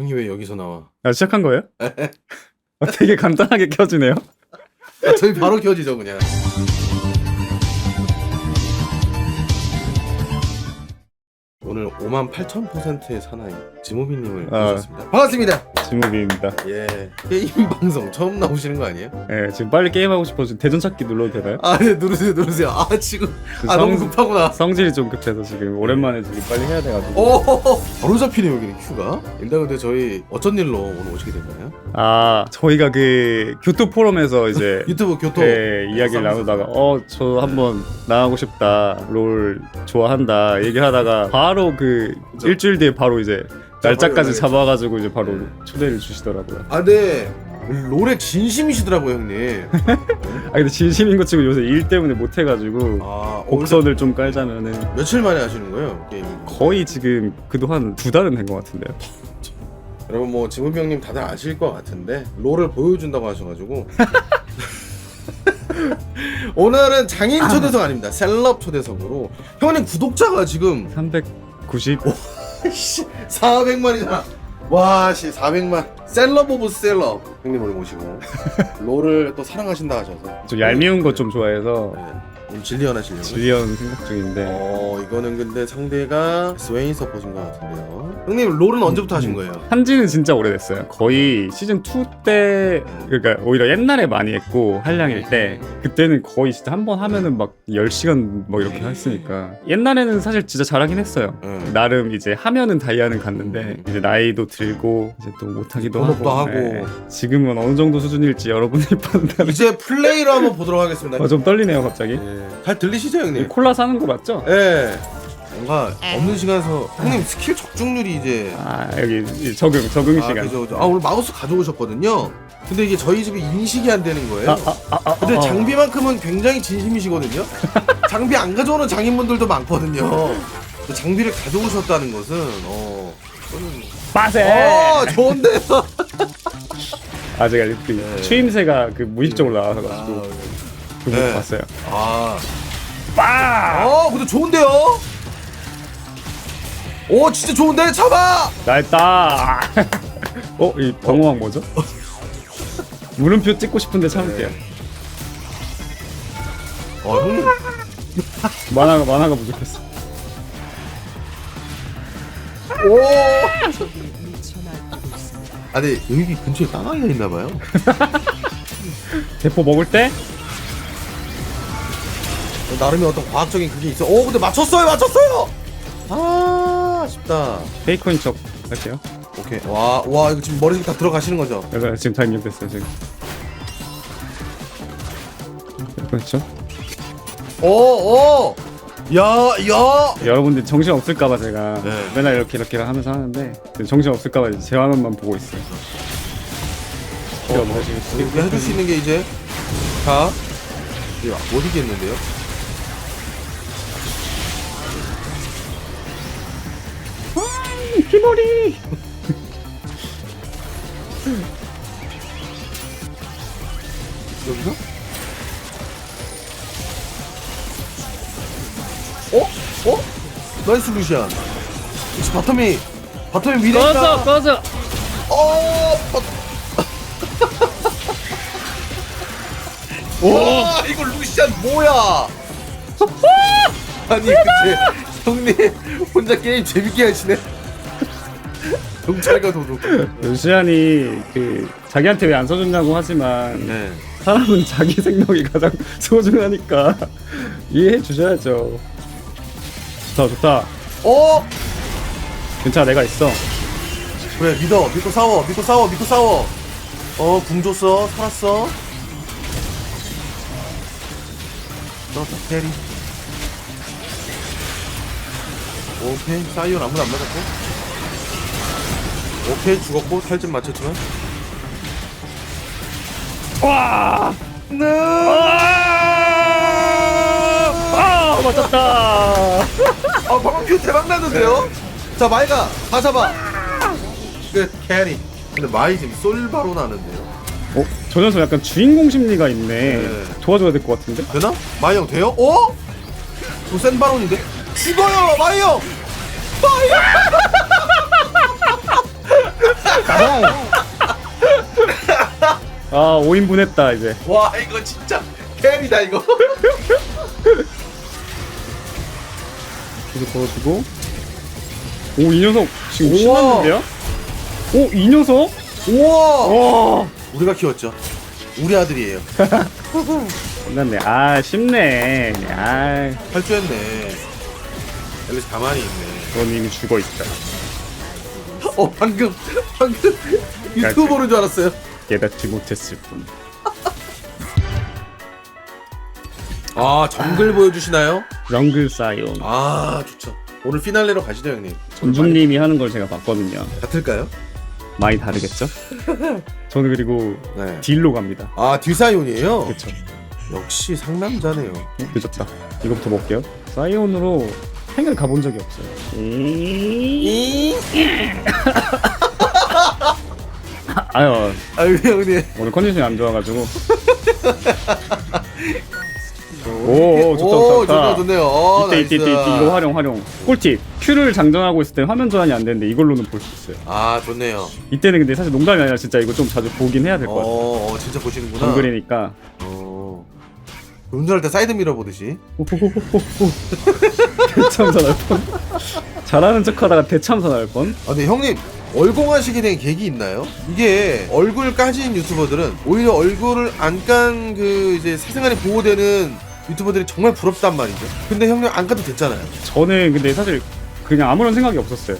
형이 왜 여기서 나와? 아, 시작한 거예요? 어, 되게 간단하게 켜지네요. 아, 저희 바로 켜지죠 그냥. 오늘 5만 8천 퍼센트의 사나이 지모비님을 아. 모셨습니다. 반갑습니다. 지무비입니다. 예 게임 방송 처음 나오시는 거 아니에요? 예, 지금 빨리 게임하고 싶어서 대전 찾기 눌러도 되나요? 아 네 누르세요 누르세요. 아 지금 아 너무 성- 급하구나. 성질이 좀 급해서 지금 오랜만에 지금 빨리 해야 돼가지고. 오 바로 잡히네 여기는 큐가. 일단 근데 저희 어쩐 일로 오늘 오시게 됐나요? 아, 저희가 그 교토 포럼에서 이제 유튜브 교토. 예, 이야기를 나누다가 어, 저 한번 나가고 싶다. 롤 좋아한다. 얘기하다가 바로 그 그죠. 일주일 뒤에 바로 이제 날짜까지 잡아가지고 이제 바로 네. 초대를 주시더라고요. 아 근데 롤에 진심이시더라고요 형님. 아 근데 진심인 것 치고 요새 일 때문에 못 해가지고 아 오늘 곡선을 좀 깔자면은 며칠 만에 하시는 거예요 게임? 거의 지금 그동안 두 달은 된 것 같은데요. 여러분 뭐 지문비 형님 다들 아실 것 같은데 롤을 보여준다고 하셔가지고 오늘은 장인 초대석 아닙니다 셀럽 초대석으로 형님 구독자가 지금 390 씨, 400만이잖아. 와 씨 400만. 셀럽 오브 셀럽. 형님 오늘 모시고. 롤을 또 사랑하신다 하셔서. 좀 얄미운 거 좀 좋아해서. 네, 오늘 진리언 하시려고 질리언 생각 중인데 어 이거는 근데 상대가 스웨인 서포트인 것 같은데요 형님 롤은 언제부터 하신 거예요? 한지는 진짜 오래됐어요. 거의 시즌 2 때 그러니까 오히려 옛날에 많이 했고 한량일 때 그때는 거의 진짜 한 번 하면은 막 10시간 뭐 이렇게 했으니까 옛날에는 사실 진짜 잘하긴 했어요. 응. 나름 이제 하면은 다이아는 갔는데 이제 나이도 들고 이제 또 못하기도 하고, 하고. 네. 지금은 어느 정도 수준일지 여러분이 판단을 이제 플레이로 한번 보도록 하겠습니다 어, 좀 떨리네요 갑자기 예. 잘 들리시죠 형님? 콜라 사는 거 맞죠? 예. 뭔가 없는 시간에서 형님 스킬 적중률이 이제 아 여기 이 적응 적응 아, 시간 그죠, 그죠. 아 오늘 마우스 가져오셨거든요. 근데 이게 저희 집에 인식이 안 되는 거예요. 아, 아, 아, 아, 근데 아. 장비만큼은 굉장히 진심이시거든요. 장비 안 가져오는 장인분들도 많거든요. 근데 장비를 가져오셨다는 것은 어. 저는 빠세 어 좋은데요. 아 제가 그 네. 추임새가 그 무의식적으로 나와서 가지고 그거 네. 봤어요 아. 빠 어 근데 좋은데요. 오 진짜 좋은데 잡아. 나했다 어 이 방어왕 뭐죠? 물음표 찍고 싶은데 참을게요 어 형님. 만화가 만화가 부족했어 오. 아니 여기 근처에 까마귀가 있나 봐요. 대포 먹을 때 나름의 어떤 과학적인 그게 있어. 오 근데 맞췄어요 맞췄어요. 아 아쉽다. 페이커인 척 할게요 오케이 와 와 이거 지금 머리속 다 들어가시는 거죠? 그래서 지금 다 입력됐어요 지금 그렇죠 오 오 야 야 여러분들 정신 없을까봐 제가 네. 맨날 이렇게 이렇게 하면서 하는데 정신 없을까봐 제 화면만 보고 있어요 어, 뭐, 해줄 수 있는 게 이제 자 이거 못 이겠는데요? 피머리 여기서? 어? 어? 나이스 루시안 역시 바텀이 바텀이 미래다 꺼져 꺼져 어, 와 이거 루시안 뭐야? 아니 근데 형님 혼자 게임 재밌게 하시네. 경찰과 도둑. 루시안이 그 자기한테 왜 안 써줬냐고 하지만 네. 사람은 자기 생명이 가장 소중하니까 이해해 주셔야죠 좋다 좋다 어 괜찮아 내가 있어 그래 믿어 믿고 싸워 믿고 싸워 믿고 싸워. 어 궁 줬어 살았어. 너다 캐리. 오케이 사이온 아무도 안 맞았고. 오케이 죽었고 탈진 맞췄지만. 와 네. 아 맞췄다 아 방금 큐 대박 났는데요? 자 마이가 다 잡아 끝 캐리 근데 마이 지금 솔바로 나는데요 어? 저 녀석 약간 주인공 심리가 있네 네. 도와줘야 될 것 같은데 되나? 마이 형 돼요? 어? 저센 바론인데? 죽어요 마이 형! 마이 형! 아 5인분 했다 이제 와 이거 진짜 캐리다 이거. 계속 걸어주고 오 이 녀석 지금 우와. 신났는데요? 오이 녀석? 우와. 와 우리가 키웠죠. 우리 아들이에요. 끝났네 아 쉽네 아 탈주했네. 앨리스 가만히 있네. 넌 이미 죽어있다 어 방금 방금 유튜브 보는 줄 알았어요. 깨닫지 못했을 뿐 아 정글 보여주시나요? 렁글 사이온 아 좋죠. 오늘 피날레로 가시죠 형님. 전중님이 하는 걸 제가 봤거든요 같을까요? 많이 다르겠죠? 저는 그리고 네. 딜로 갑니다 아 딜사이온이에요? 그쵸 역시 상남자네요. 늦었다 이거부터 먹게요 사이온으로 탱을 가본 적이 없어요. 이... 아유. 아유 형님. 오늘 컨디션이 안 좋아가지고. 오, 오 좋다 오, 좋다. 좋네요 좋네요. 어, 이때 이때 이때 이때 이거 활용 활용. 꿀팁. 큐를 장전하고 있을 때 화면 전환이 안 되는데 이걸로는 볼 수 있어요. 아 좋네요. 이때는 근데 사실 농담이 아니라 진짜 이거 좀 자주 보긴 해야 될 것 같아요. 어, 어 진짜 보시는구나. 정글이니까. 어. 운전할 때 사이드 미러 보듯이. 대참사 날 뻔. 잘하는 척하다가 대참사 날 뻔. 아 근데 형님 얼공하시게 된 계기 있나요? 이게 얼굴 까진 유튜버들은 오히려 얼굴을 안 깐 그 이제 사생활이 보호되는 유튜버들이 정말 부럽단 말이죠. 근데 형님 안 까도 됐잖아요. 저는 근데 사실 그냥 아무런 생각이 없었어요.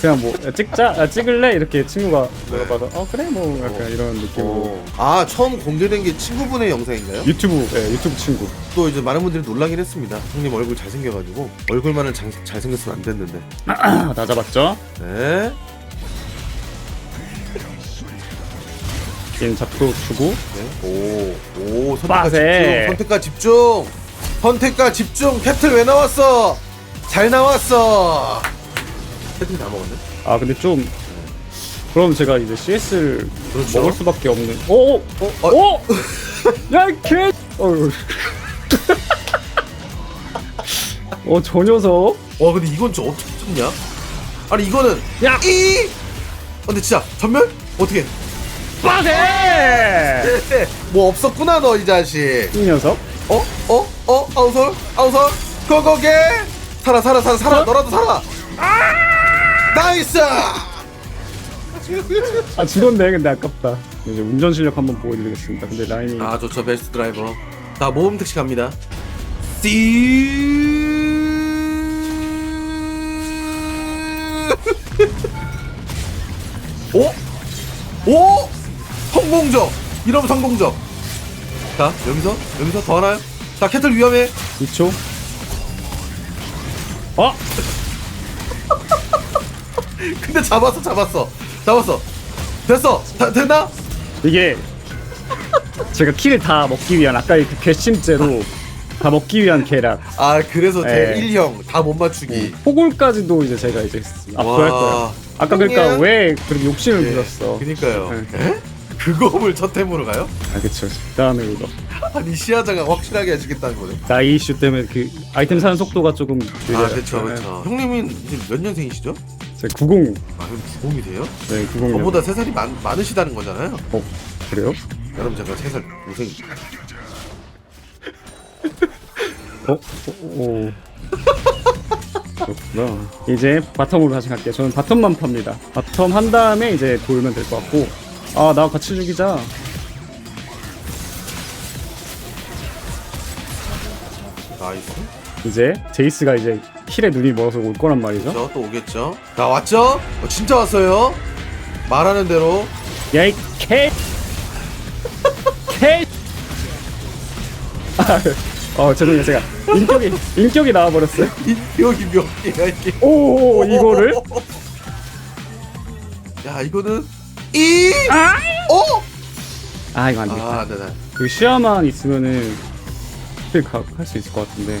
그냥 뭐 야, 찍자, 야, 찍을래 이렇게 친구가 네. 물어봐서 어 그래 뭐 약간 이런 느낌으로 어. 아 처음 공개된 게 친구분의 영상인가요? 유튜브 예, 유튜브 친구. 또 이제 많은 분들이 놀라긴 했습니다. 형님 얼굴 잘생겨가지고 얼굴만은 장, 잘생겼으면 안 됐는데. 아, 다 잡았죠? 네. 얘는 잡고 주고 네. 오, 오, 선택과 빠세. 집중, 선택과 집중, 선택과 집중. 캡틀 왜 나왔어? 잘 나왔어. 캡틀 다 먹었네. 아 근데 좀 그럼 제가 이제 CS를 그렇죠. 먹을 수밖에 없는. 오, 오, 어, 어, 오, 야 개. 어휴. 어, 저 녀석. 와, 근데 이건 저 어떻게 쳤냐? 아니 이거는 야! 이. 어, 근데 진짜 전멸? 어떻게? 빠세! 뭐 없었구나 너 이 자식. 이 녀석. 어? 어? 어? 아우솔? 아우솔? 고고게? 살아 살아 살아 살아 어? 너라도 살아. 나이스. 아 죽었네 근데 아깝다. 이제 운전 실력 한번 보여드리겠습니다. 근데 라인이 아 좋죠. 베스트 드라이버. 자 모범 택시 갑니다. 띠 오? 오? 성공적! 이러면 성공적. 자 여기서? 여기서 더 하나요? 자 캐틀 위험해. 2초. 어? 근데 잡았어 잡았어 잡았어 됐어 다, 됐나? 이게 제가 킬을 다 먹기 위한 아까 그 괘씸죄로 다 먹기 위한 계략 아 그래서 네. 대1형 다 못 맞추기 포골까지도 이제 제가 이제 앞으로 할 거예요 아까 그러니까 형이야? 왜 그렇게 욕심을 예, 부렸어 그니까요 네. 에? 그거를 첫 템으로 가요? 아 그쵸 다음에 이거 아니 시야자가 확실하게 해주겠다는 거죠. 나이 이슈 때문에 그 아이템 사는 속도가 조금 느려요. 아 그렇죠 그렇죠. 형님은 몇 년생이시죠? 제가 90 아 그럼 90이세요? 네 90. 저보다 3살이 많, 많으시다는 거잖아요. 어 그래요? 여러분 제가 3살 동생. 어? 어? 오. 그렇구나. 이제 바텀으로 다시 갈게요. 저는 바텀만 팝니다. 바텀 한 다음에 이제 돌면 될 것 같고. 아, 나 같이 죽이자. 나이스. 이제 제이스가 이제 힐에 눈이 멀어서 올 거란 말이죠. 저또 오겠죠. 자 왔죠? 어, 진짜 왔어요. 말하는 대로. 야, 이 개! 개! 아, 어, 죄송해요. 제가 인격이, 인격이 나와버렸어요. 이- 여기 몇 개야 이게. 오, 이거를? 야 이거는 이. 아! 오. 아, 이거 안 되겠다. 아 네네. 그 시야만 있으면은 힐 할 수 있을 것 같은데.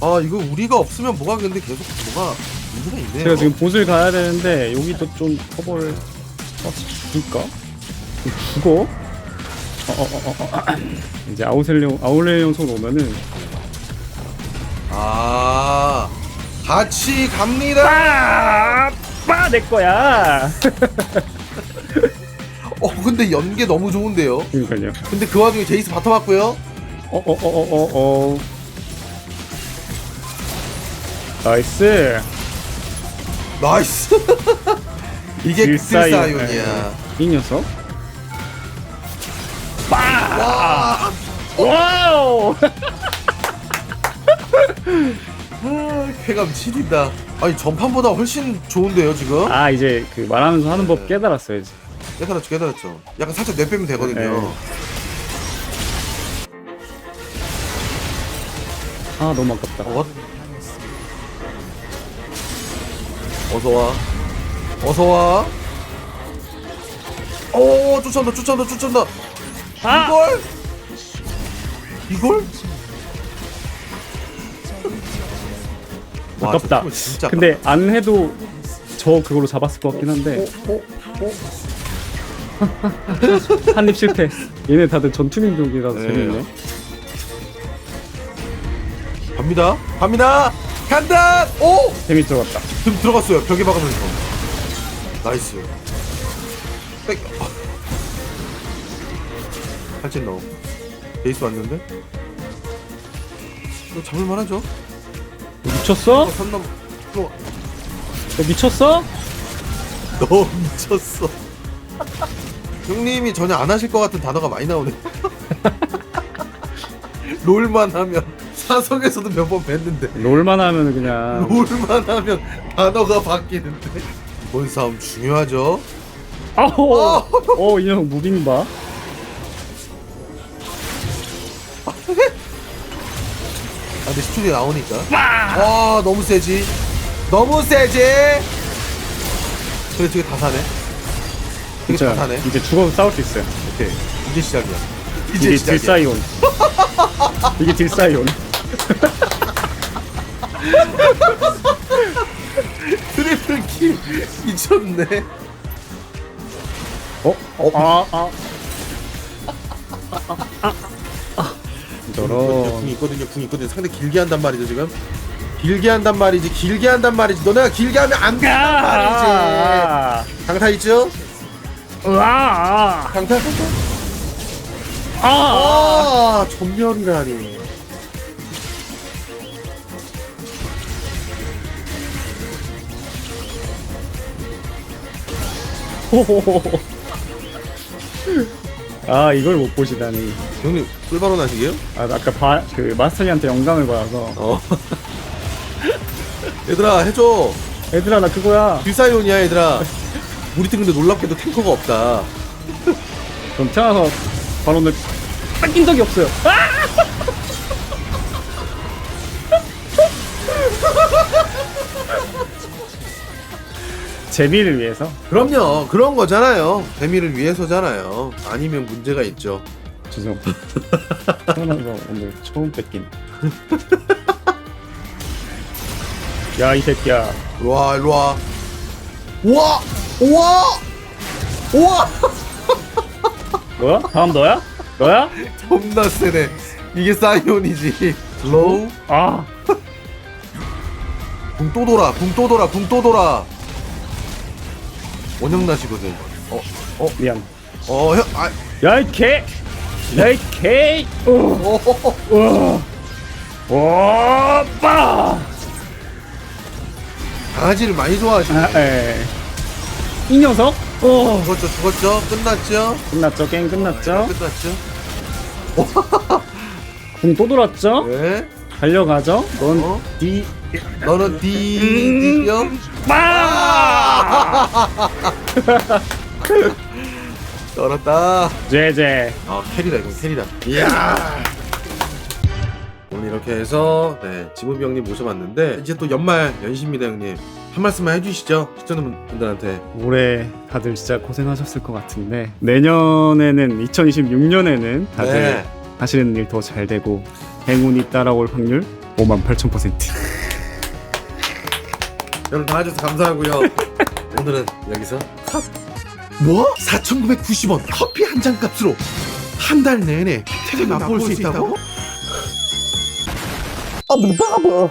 아 이거 우리가 없으면 뭐가 근데 계속 뭐가 문제가 있네요. 제가 지금 보슬 가야 되는데 여기도 좀 커버를 어, 죽을까? 좀 죽어? 어, 어, 어, 어, 어. 이제 아우셀레온 아울레온 손 오면은 아 같이 갑니다. 아, 빠빠내 거야. 어 근데 연계 너무 좋은데요. 그러니까요. 근데 그 와중에 제이스 바텀 왔고요. 어, 어, 어, 어, 어, 어. 나이스. 나이스. 이게 질사이온. 극딜사이온이야. 이 녀석. 와. 와우. 아, 쾌감 지린다. 아니 전판보다 훨씬 좋은데요 지금? 아 이제 그 말하면서 하는 법 깨달았어요 이제. 깨달았죠 깨달았죠. 약간 살짝 내빼면 되거든요. 네. 아 너무 아깝다. 어? 어서 와. 어서 와. 오 쫓아온다 쫓아온다 쫓아온다. 아! 이걸? 이걸? 와, 아깝다. 저 팀은 진짜 근데 안 해도 저 그걸로 잡았을 것 같긴 한데 어, 어, 어. 한입 실패. 얘네 다들 전투민족이라서 네. 재밌네. 갑니다. 갑니다. 간다. 오! 재밌 들어갔다. 지금 들어갔어요. 벽에 박으면서. 나이스. 백. 탈진 넣어. 베이스 왔는데? 이거 잡을만 하죠? 너 미쳤어? 어, 선넘. 어, 너 미쳤어? 너 미쳤어. 형님이 전혀 안 하실 것 같은 단어가 많이 나오네. 롤만 하면 사석에서도 몇 번 뵀는데 롤만 하면 그냥 롤만 하면 단어가 바뀌는데 이번 싸움 중요하죠. 아우 어. 어이 녀석 무빙 봐 아, 근데 10초 뒤에 나오니까. 와, 너무 세지. 너무 세지. 그래, 저게 다 사네. 되게 다 진짜 사네. 이제 죽어도 싸울 수 있어요 오케이. 이제 시작이야. 이제 이게 시작이야. 딜사이온 이게 딜사이온 트리플 킬 미쳤네. 어? 어? 아, 아. 저런 궁 있거든요. 궁 있거든요. 상대 길게 한단 말이죠 지금. 길게 한단 말이지. 길게 한단 말이지. 너네가 길게 하면 안 된단 말이지. 아, 강타 있죠? 아, 강타 강타. 아, 아. 아, 전멸이라니. 아 이걸 못 보시다니. 형님 꿀바로 나시게요? 아 아까 바, 그 마스터님한테 영감을 받아서 어. 얘들아 해줘. 얘들아 나 그거야. 딜사이온이야 얘들아. 우리 팀 근데 놀랍게도 탱커가 없다. 전 태어나서 바론을 뺏긴 적이 없어요. 아! 재미를 위해서 그럼요. 그런 거잖아요. 재미를 위해서잖아요. 아니면 문제가 있죠. 죄송. 태어나서 오늘 처음 뺏긴. 야 이 새끼야. 일로와 일로와. 우와! 우와! 우와! 뭐야? 다음 너야? 너야? 겁나 세네. 이게 사이온이지. 로우. 아 붕 또 돌아. 붕 또 돌아. 붕 또 돌아. 원형 나시거든. 어, 어, 미안. 어, 형, 아, 야이 개. 야이 개. 어. 어, 와. 오빠. 강아지를 많이 좋아하시네. 아, 에. 이 녀석? 어. 죽었죠, 죽었죠? 끝났죠? 끝났죠? 게임 끝났죠? 끝났죠? 궁 또 돌았죠? 네. 달려가죠? 넌 어? 디. 너는. D요? 빠! 떨었다. 제제. 아, 캐리다, 이건 캐리다. 이야. 오늘 이렇게 해서, 네, 지무비 형님 모셔봤는데, 이제 또 연말 연시입니다, 형님. 한 말씀만 해주시죠 시청자분들한테 올해 다들 진짜 고생하셨을 것 같은데 내년에는 2026년에는 다들 네. 하시는 일 더 잘 되고 행운이 따라올 확률 5만 8천 퍼센트. 여러분 다 와줘서 감사하고요 오늘은 여기서 컷 뭐? 4,990원 커피 한 잔 값으로 한 달 내내 혜택을 맛볼 수 있다고? 아, 뭐 바보.